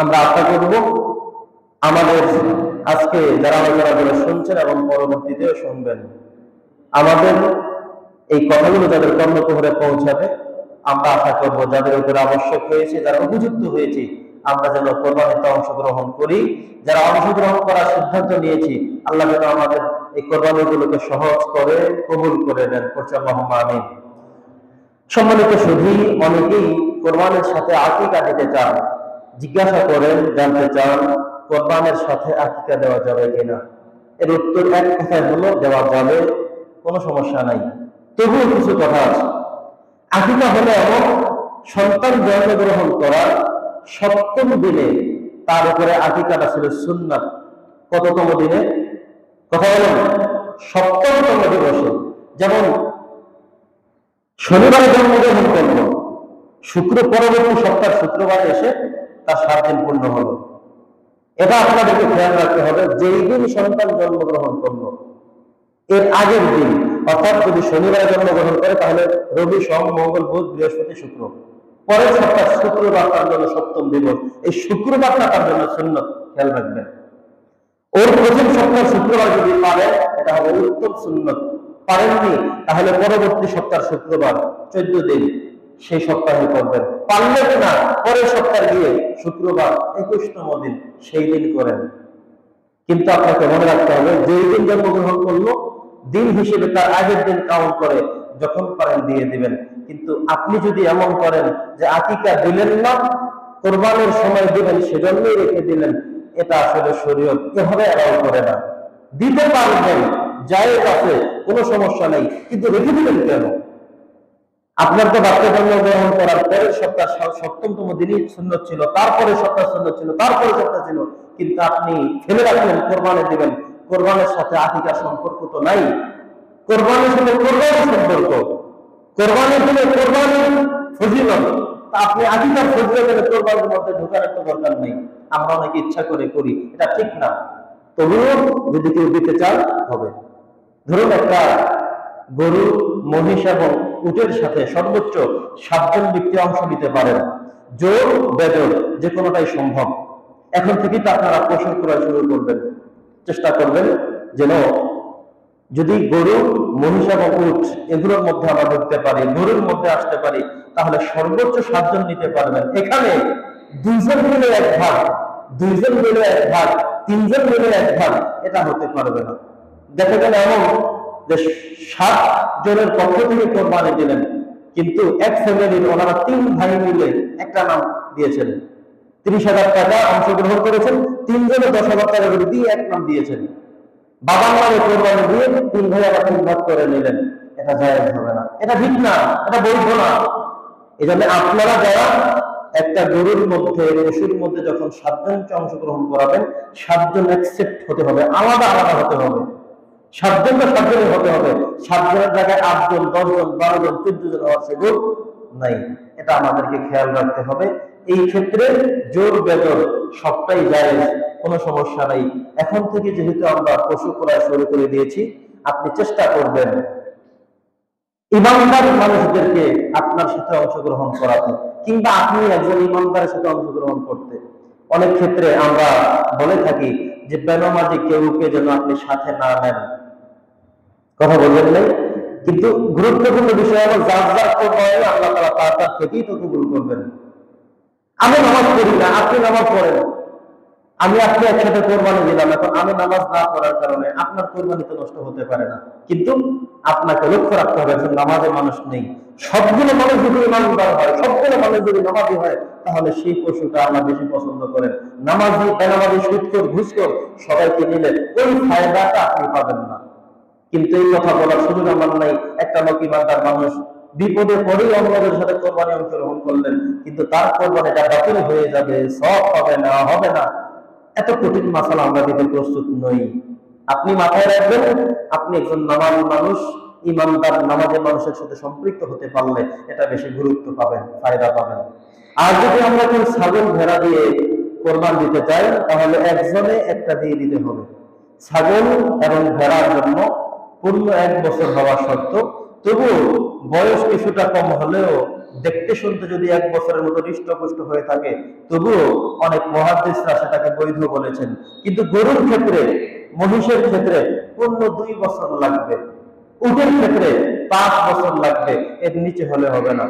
আমরা আশা করব আমাদের আজকে যারা আলোচনা করে শুনছেন এবং পরবর্তীতেও শুনবেন, আমাদের এই কথাগুলো যাদের কর্ণকুহরে পৌঁছাবে, আমরা আশা করব যাদের উপরে আবশ্যক হয়েছে, যারা উপযুক্ত হয়েছে, আমরা যেন কোরবানিতে অংশগ্রহণ করি। যারা অংশগ্রহণ করার সিদ্ধান্ত নিয়েছি, আল্লাহ যেন আমাদের এই কোরবানিগুলোকে সহজ করে, কবুল করে দেন আল্লাহ সম্মানিত শুধু অনেকেই কোরবানের সাথে আকিকা দিতে চান। জিজ্ঞাসা করেন, জানতে চান, কোরবানের সাথে আকিকা দেওয়া যাবে কিনা? এর উত্তর এক কথায় হলো, দেওয়া যাবে, কোনো সমস্যা নাই। তবুও কিছু কথা আছে। আকিকা হলো এমন, সন্তান জন্মগ্রহণ করা সপ্তম দিনে তার উপরে আকিকাটা ছিল সুন্নাত। কততম দিনে? কথা বলেন। সপ্তমতম দিবসে। যেমন শনিবারে জন্মগ্রহণ করল শুক্র পরবর্তী সপ্তাহ শুক্রবার এসে তার সাত দিন পূর্ণ হলো। এটা আপনাদেরকে খেয়াল রাখতে হবে, যেই দিন সন্তান জন্মগ্রহণ করল, এর আগের দিন, অর্থাৎ যদি শনিবারে জন্মগ্রহণ করে, তাহলে রবি, সোম, মঙ্গল, বুধ, বৃহস্পতি, শুক্র। পরের সপ্তাহ শুক্রবার তার জন্য সপ্তম দিবস। এই শুক্রবারটা তার জন্য শূন্য খেয়াল রাখবেন। ওর প্রথম সপ্তাহ শুক্রবার যদি পারে, এটা হবে উত্তম সুন্নত। পারেননি, তাহলে পরবর্তী সপ্তাহ শুক্রবার, চোদ্দ দিন। সেই সপ্তাহে করবেন। পারলে না পরের সপ্তাহে গিয়ে শুক্রবার একুশতম দিন সেই দিন করেন। কিন্তু আপনাকে মনে রাখতে হবে, যেই দিন জন্মগ্রহণ করল, দিন হিসেবে তার আগের দিন কাউন্ট করে যখন পারেন দিয়ে দিবেন। কিন্তু আপনি যদি এমন করেন যে আকিকা দিলেন না, কোরবানের সময় দিবেন, সেজন্যই রেখে দিলেন, এটা আসলে শরীয়ত, এভাবে অ্যালাউ করে না। দিতে পারবেন, যাই আছে, কোনো সমস্যা নেই, কিন্তু রেখে দিলেন কেন? আপনার তো বাচ্চা জন্ম গ্রহণ করার পরের সপ্তাহ সপ্তমতম দিনই সুন্নত ছিল, তারপরে সপ্তাহ সুন্নত ছিল, তারপরে সপ্তাহ ছিল। কিন্তু আপনি ফেলে রাখলেন, কোরবানি দিবেন। কোরবানের সাথে আকিকার সম্পর্ক তো নাই। কোরবানির সাথে কোরবানির সম্পর্ক। কোরবানির দিনে কোরবানির ফজিলত। তা আপনি আকিকার ফজিলতের কোরবানির মধ্যে ঢোকার একটা দরকার নেই। আমরা অনেকে ইচ্ছা করে করি। এটা ঠিক না। তবুও যদি কেউ দিতে চান হবে। ধরুন একটা গরু, মহিষ এবং উটের সাথে সর্বোচ্চ সাতজন ব্যক্তি অংশ নিতে পারেন। জোর বেজোর যে কোনোটাই সম্ভব। এখন থেকেই তো আপনারা পশু ক্রয় শুরু করবেন। চেষ্টা করবেন যেন যদি গরু, মহিষ এবং উট এগুলোর মধ্যে আমরা ঢুকতে পারি, গরুর মধ্যে আসতে পারি, তাহলে সর্বোচ্চ সাতজন নিতে পারবেন। এখানে দুইজন মিলে এক ভাগ, দুইজন মিলে এক ভাগ, তিনজন মিলে এক ভাগ, এটা হতে পারবে না। দেখা গেল এমন যে সাত জনের পক্ষ থেকে কোরবানি দিলেন, কিন্তু এক ফ্যামিলির ওনারা তিন ভাই মিলে একটা নাম দিয়েছেন। ত্রিশ হাজার টাকা অংশগ্রহণ করেছেন, তিনজনে দশ হাজার টাকা করে দিয়ে এক নাম দিয়েছেন। বাবার নামে কোরবানি দিয়ে তিন ভাই আবার তিন ভাগ করে নিলেন। এটা জায়েজ হবে না। এটা ঠিক না, এটা বৈধ না। এই জন্য আপনারা যারা একটা গরুর মধ্যে, পশুর মধ্যে যখন সাতজনকে অংশগ্রহণ করাবেন, সাতজন অ্যাকসেপ্ট হতে হবে, আলাদা আলাদা হতে হবে। সাতজনে হতে হবে। সাতজনের জায়গায় আটজন, দশজন বারো জন চোদ্দ জন হওয়ার সুযোগ নাই। এটা আমাদেরকে খেয়াল রাখতে হবে। এই ক্ষেত্রে জোর বেজর সবটাই যায় কোনো সমস্যা নাই। এখন থেকে যেহেতু আমরা পশু ক্রয় শুরু করে দিয়েছি, আপনি চেষ্টা করবেন ইমানদার মানুষদেরকে আপনার সাথে অংশগ্রহণ করাতে, কিংবা আপনি একজন ইমানদারের সাথে অংশগ্রহণ করতে। অনেক ক্ষেত্রে আমরা বলে থাকি যে বেনামাজি কেউকে যেন আপনি সাথে না নেন। কথা বলবেন নাই। কিন্তু গুরুত্বপূর্ণ বিষয় হলো, যার যার কোরবানি আল্লাহ তারা তার তার থেকেই তো কবুল করবেন। আমি নামাজ পড়ি না, আপনি নামাজ পড়েন। আমি আপনি একসাথে কোরবানি দিলাম, এখন আমি নামাজ না পড়ার কারণে আপনার কোরবানি তো নষ্ট হতে পারে না। কিন্তু আপনাকে লক্ষ্য রাখতে হবে একজন নামাজে মানুষ নেই। সবগুলো মানুষ যদি ইমানদার হয়, সবগুলো মানুষ যদি নামাজি হয়, তাহলে সেই পশুটা আল্লাহ বেশি পছন্দ করেন। নামাজি, বেনামাজি সুৎকর ঘুষকর সবাইকে নিলে ওই ফায়দাটা আপনি পাবেন না। কিন্তু এই কথা বলার সুযোগ আমার নাই। একটা লোক ইমানদার মানুষ, বিপদে পড়েই অন্যদের সাথে কোরবানি অংশগ্রহণ করলেন, কিন্তু তার কোরবানিটা বাতিল হয়ে যাবে, সব হবে না হবে না। এত কঠিন মাসালা আমরা দিতে প্রস্তুত নই। আপনি মাথায় রাখবেন, আপনি একজন নামাজি মানুষ, ইমানদার নামাজে মানুষের সাথে সম্পৃক্ত হতে পারলে এটা বেশি গুরুত্ব পাবেন, ফায়দা পাবেন। আর যদি আমরা কেউ ছাগল ভেড়া দিয়ে কোরবান দিতে চাই, তাহলে একজনে একটা দিয়ে দিতে হবে। ছাগল এবং ভেড়ার জন্য পূর্ণ এক বছর হওয়া সত্ত্বেও তবুও বয়স কিছুটা কম হলেও দেখতে শুনতে যদি এক বছরের মতো হৃষ্টপুষ্ট হয়ে থাকে, তবুও অনেক মহাদেশরা সেটাকে বৈধ বলেছেন। কিন্তু গরুর ক্ষেত্রে, মহিষের ক্ষেত্রে পূর্ণ দুই বছর লাগবে। উটের ক্ষেত্রে পাঁচ বছর লাগবে। এর নিচে হলে হবে না।